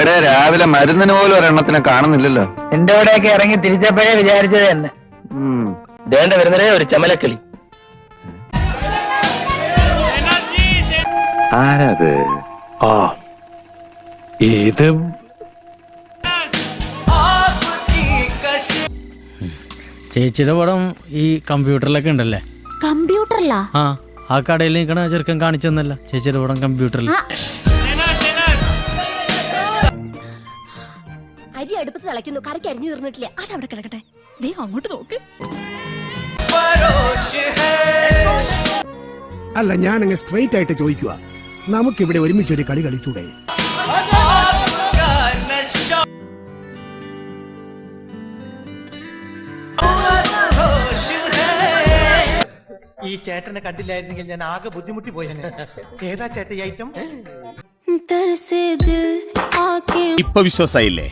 എടേ രാവിലെ മരുന്നിന് പോലും ഒരെണ്ണത്തിനെ കാണുന്നില്ലല്ലോ. എന്റെ ഇവിടെയൊക്കെ ഇറങ്ങി തിരിച്ചപ്പോഴേ വിചാരിച്ചത് തന്നെ. ദേണ്ട വരുന്നതേ ഒരു ചമലക്കിളി. ആരാത്? ആ ഇത് ചേച്ചിയുടെ പടം ഈ കമ്പ്യൂട്ടറിലൊക്കെ ഉണ്ടല്ലേ? കമ്പ്യൂട്ടറിലാ? ആ ആ കടയിൽ നിൽക്കണ ചെറുക്കൻ കാണിച്ചെന്നല്ല ചേച്ചിയുടെ പടം കമ്പ്യൂട്ടറിൽ. അരി അടുപ്പത്ത് തിളയ്ക്കുന്നു കറിക്ക് അരിഞ്ഞു തീർന്നിട്ടില്ല അത് അവിടെ കിടക്കട്ടെ ദേ അങ്ങോട്ട് നോക്ക് അല്ല ഞാൻ അങ്ങ് സ്ട്രെയിറ്റ് ആയിട്ട് ചോദിക്കുക നമുക്കിവിടെ ഒരുമിച്ച് ഒരു കളി കളിച്ചൂടെ ഈ ചേട്ടനെ കണ്ടില്ലായിരുന്നെങ്കിൽ ഞാൻ ആകെ ബുദ്ധിമുട്ടി പോയേനെ ഏതാ ചേട്ടൻ ഈ ഐറ്റം ഇപ്പൊ വിശ്വാസായില്ലേ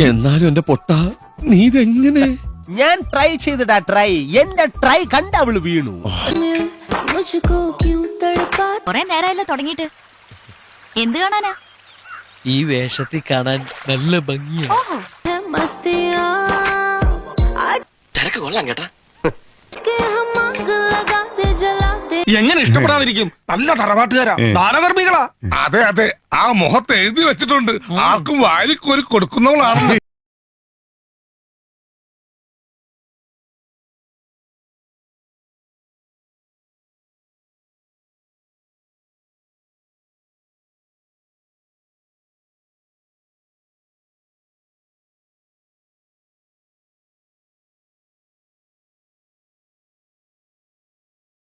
എന്നാലും എന്റെ പൊട്ട നീ ഇതെങ്ങനെ? ഞാൻ ട്രൈ ചെയ്തിടാ ട്രൈ എന്റെ ട്രൈ കണ്ട അവൾ വീണു. കൊറേ നേരമല്ലോ തുടങ്ങിയിട്ട്. എന്ത് കാണാനാ? ഈ വേഷത്തിൽ കാണാൻ നല്ല ഭംഗിയാ. കൊള്ളാം കേട്ടാ. എങ്ങനെ ഇഷ്ടപ്പെടാതിരിക്കും? നല്ല തറവാട്ടുകാരാ ദാനധർമ്മികളാ അതെ അതെ. ആ മുഖത്ത് എഴുതി വെച്ചിട്ടുണ്ട്. ആർക്കും വാരിക്കോരി കൊടുക്കുന്നവളാണ്